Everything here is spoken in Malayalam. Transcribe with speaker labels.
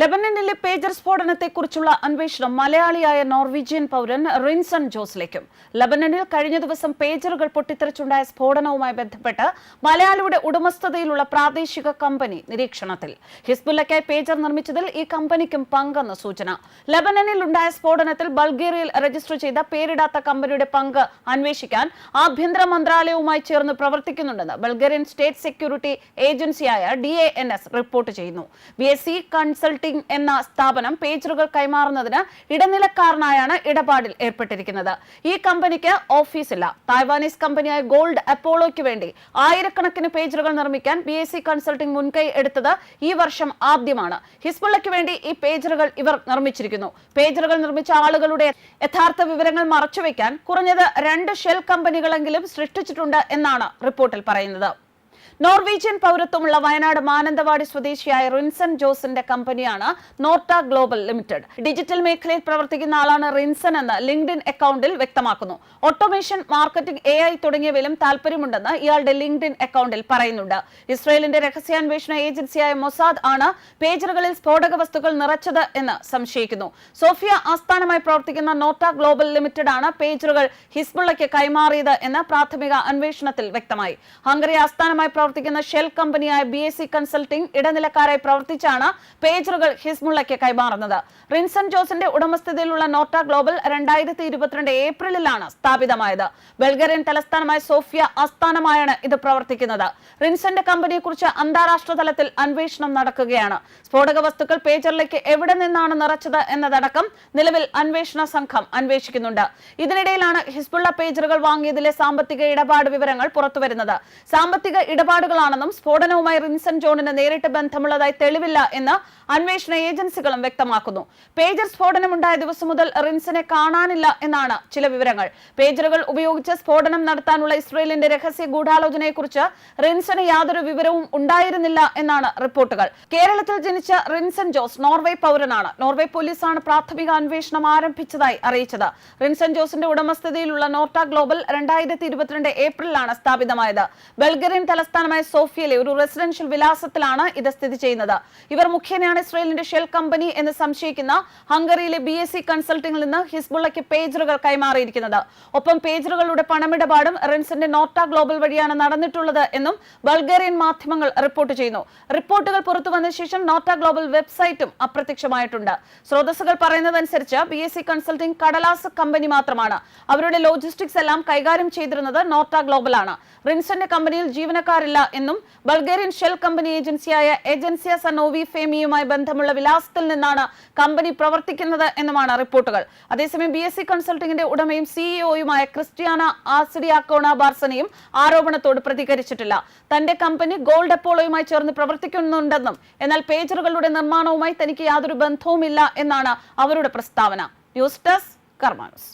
Speaker 1: ലെബനനിലെ പേജർ സ്ഫോടനത്തെക്കുറിച്ചുള്ള അന്വേഷണം മലയാളിയായ നോർവീജിയൻ പൗരൻ റിൻസൺ ജോസിലേക്കും. ലബനനിൽ കഴിഞ്ഞ ദിവസം പേജറുകൾ പൊട്ടിത്തെറിച്ചുണ്ടായ സ്ഫോടനവുമായി ബന്ധപ്പെട്ട് മലയാളിയുടെ ഉടമസ്ഥതയിലുള്ള പ്രാദേശിക കമ്പനി നിരീക്ഷണത്തിൽ. ഹിസ്ബുല്ലയ്ക്കായി പേജർ നിർമ്മിച്ചതിൽ ഈ കമ്പനിക്കും പങ്കെന്ന സൂചന. ലബനനിൽ ഉണ്ടായ സ്ഫോടനത്തിൽ ബൾഗേറിയയിൽ രജിസ്റ്റർ ചെയ്ത പേരിടാത്ത കമ്പനിയുടെ പങ്ക് അന്വേഷിക്കാൻ ആഭ്യന്തര മന്ത്രാലയവുമായി ചേർന്ന് പ്രവർത്തിക്കുന്നുണ്ടെന്ന് ബൾഗേറിയൻ സ്റ്റേറ്റ് സെക്യൂരിറ്റി ഏജൻസിയായ ഡി റിപ്പോർട്ട് ചെയ്യുന്നു. ബി എസ് സി കൺസൾട്ടിംഗ് എന്ന സ്ഥാപനം പേജറുകൾ കൈമാറുന്നതിന് ഇടനിലക്കാരനായാണ് ഇടപാടിൽ ഏർപ്പെട്ടിരിക്കുന്നത്. ഈ കമ്പനിക്ക് ഓഫീസില്ല. തായ്വാനീസ് കമ്പനിയായ ഗോൾഡ് അപ്പോളോയ്ക്ക് വേണ്ടി ആയിരക്കണക്കിന് പേജറുകൾ നിർമ്മിക്കാൻ ബി എസ് സി കൺസൾട്ടിംഗ് മുൻകൈ എടുത്തത് ഈ വർഷം ആദ്യമാണ്. ഹിസ്ബുള്ളയ്ക്ക് വേണ്ടി ഈ പേജറുകൾ ഇവർ നിർമ്മിച്ചിരിക്കുന്നു. പേജറുകൾ നിർമ്മിച്ച ആളുകളുടെ യഥാർത്ഥ വിവരങ്ങൾ മറച്ചുവെക്കാൻ കുറഞ്ഞത് രണ്ട് ഷെൽ കമ്പനികളെങ്കിലും സൃഷ്ടിച്ചിട്ടുണ്ട് എന്നാണ് റിപ്പോർട്ടിൽ പറയുന്നത്. നോർവീജിയൻ പൗരത്വമുള്ള വയനാട് മാനന്തവാടി സ്വദേശിയായ റിൻസൺ ജോസിന്റെ കമ്പനിയാണ് നോർട്ട ഗ്ലോബൽ ലിമിറ്റഡ്. ഡിജിറ്റൽ മേഖലയിൽ പ്രവർത്തിക്കുന്ന ആളാണ് റിൻസൺ എന്ന് ലിങ്ക്ഡിൻ അക്കൗണ്ടിൽ വ്യക്തമാക്കുന്നു. ഓട്ടോമേഷൻ മാർക്കറ്റിംഗ് എ ഐ തുടങ്ങിയവയിലും താല്പര്യമുണ്ടെന്ന് ഇയാളുടെ ലിങ്ക്ഡിൻ അക്കൗണ്ടിൽ പറയുന്നുണ്ട്. ഇസ്രയേലിന്റെ രഹസ്യാന്വേഷണ ഏജൻസിയായ മൊസാദ് ആണ് പേജറുകളിൽ സ്ഫോടക വസ്തുക്കൾ നിറച്ചത് എന്ന് സംശയിക്കുന്നു. സോഫിയ ആസ്ഥാനമായി പ്രവർത്തിക്കുന്ന നോർട്ട ഗ്ലോബൽ ലിമിറ്റഡ് ആണ് പേജറുകൾ ഹിസ്ബുള്ളയ്ക്ക് കൈമാറിയത് എന്ന് പ്രാഥമിക അന്വേഷണത്തിൽ വ്യക്തമായി. ഹംഗറി ആസ്ഥാനമായി പ്രവർത്തിക്കുന്ന ഷെൽ കമ്പനിയായ ബി എസ് സി കൺസൾട്ടിംഗ് ഇടനിലക്കാരായി പ്രവർത്തിച്ചാണ് പേജറുകൾ ഹിസ്മുള്ളയ്ക്ക് കൈമാറുന്നത്. റിൻസൺ ജോസിന്റെ ഉടമസ്ഥതയിലുള്ള നോട്ട ഗ്ലോബൽ രണ്ടായിരത്തി ഇരുപത്തിരണ്ട് ഏപ്രിലിലാണ് സ്ഥാപിതമായത്. ബൾഗേറിയൻ തലസ്ഥാനമായ സോഫിയ ആസ്ഥാനമായാണ് ഇത് പ്രവർത്തിക്കുന്നത്. റിൻസന്റെ കമ്പനിയെക്കുറിച്ച് അന്താരാഷ്ട്ര തലത്തിൽ അന്വേഷണം നടക്കുകയാണ്. സ്ഫോടക വസ്തുക്കൾ പേജറിലേക്ക് എവിടെ നിന്നാണ് നിറച്ചത് എന്നതടക്കം നിലവിൽ അന്വേഷണ സംഘം അന്വേഷിക്കുന്നുണ്ട്. ഇതിനിടയിലാണ് ഹിസ്ബുള്ള പേജറുകൾ വാങ്ങിയതിലെ സാമ്പത്തിക ഇടപാട് വിവരങ്ങൾ പുറത്തുവരുന്നത്. സാമ്പത്തിക ഇടപാടുകളാണെന്നും സ്ഫോടനവുമായി റിൻസൺ ജോണിന് നേരിട്ട് ബന്ധമുള്ളതായി തെളിവില്ല എന്ന് അന്വേഷണ ഏജൻസികളും വ്യക്തമാക്കുന്നു. പേജർ സ്ഫോടനമുണ്ടായ ദിവസം മുതൽ റിൻസനെ കാണാനില്ല എന്നാണ് ചില വിവരങ്ങൾ. പേജറുകൾ ഉപയോഗിച്ച് സ്ഫോടനം നടത്താനുള്ള ഇസ്രയേലിന്റെ രഹസ്യ ഗൂഢാലോചനയെക്കുറിച്ച് റിൻസന് യാതൊരു വിവരവും ഉണ്ടായിരുന്നില്ല എന്നാണ് റിപ്പോർട്ടുകൾ. കേരളത്തിൽ ജനിച്ച റിൻസൺ ജോസ് നോർവേ പൗരനാണ്. നോർവേ പോലീസാണ് പ്രാഥമിക അന്വേഷണം ആരംഭിച്ചതായി അറിയിച്ചത്. റിൻസൺ ജോസിന്റെ ഉടമസ്ഥതയിലുള്ള നോർട്ട ഗ്ലോബൽ രണ്ടായിരത്തി ഇരുപത്തിരണ്ട് ഏപ്രിലാണ് സ്ഥാപിതമായത്. ബൾഗേറിയൻ തലസ്ഥാനമായ സോഫിയയിലെ ഒരു റെസിഡൻഷ്യൽ വിലാസത്തിലാണ് ഇത് സ്ഥിതി ചെയ്യുന്നത്. ഇവർ മുഖേനയാണ് ഇസ്രയേലിന്റെ ഷെൽ കമ്പനി എന്ന് സംശയിക്കുന്ന ഹംഗറിയിലെ ബി എസ് സി കൺസൾട്ടിംഗിൽ നിന്ന് ഹിസ്ബുള്ളയ്ക്ക് പേജറുകൾ കൈമാറിയിരിക്കുന്നത്. ഒപ്പം പേജറുകളുടെ പണമിടപാടും റിൻസിന്റെ നോർട്ട ഗ്ലോബൽ വഴിയാണ് നടന്നിട്ടുള്ളത് എന്നും ബൾഗേറിയൻ മാധ്യമങ്ങൾ റിപ്പോർട്ട് ചെയ്യുന്നു. റിപ്പോർട്ടുകൾ പുറത്തുവന്ന ശേഷം നോർട്ട ഗ്ലോബൽ വെബ്സൈറ്റും അപ്രത്യക്ഷമായിട്ടുണ്ട്. സ്രോതസ്സുകൾ പറയുന്നതനുസരിച്ച് ബി എസ് സി കൺസൾട്ടിംഗ് കടലാസ് കമ്പനി മാത്രമാണ്. അവരുടെ ലോജിസ്റ്റിക്സ് എല്ലാം കൈകാര്യം ചെയ്തിരുന്നത് നോർട്ട ഗ്ലോബൽ ആണ് റിൻസന്റെ കമ്പനിയിൽ ജീവനക്കാരില്ല എന്നും ബൾഗേറിയൻ ഷെൽ കമ്പനി ഏജൻസിയായ ഏജൻസിയ സനോവി ഫേമിയുമായി ബന്ധമുള്ള വിലാസത്തിൽ നിന്നാണ് കമ്പനി പ്രവർത്തിക്കുന്നത് എന്നുമാണ് റിപ്പോർട്ടുകൾ. അതേസമയം ബി എസ് സി കൺസൾട്ടിംഗിന്റെ ഉടമയും സിഇഒയുമായ ക്രിസ്റ്റിയാന ആസിഡിയാക്കോണ ബാർസനയും ആരോപണത്തോട് പ്രതികരിച്ചിട്ടില്ല. തന്റെ കമ്പനി ഗോൾഡ് അപ്പോളോയുമായി ചേർന്ന് പ്രവർത്തിക്കുന്നുണ്ടെന്നും എന്നാൽ പേജറുകളുടെ നിർമ്മാണവുമായി തനിക്ക് യാതൊരു ബന്ധവുമില്ല എന്നാണ് അവരുടെ പ്രസ്താവന. News desk കർമാനൂസ്.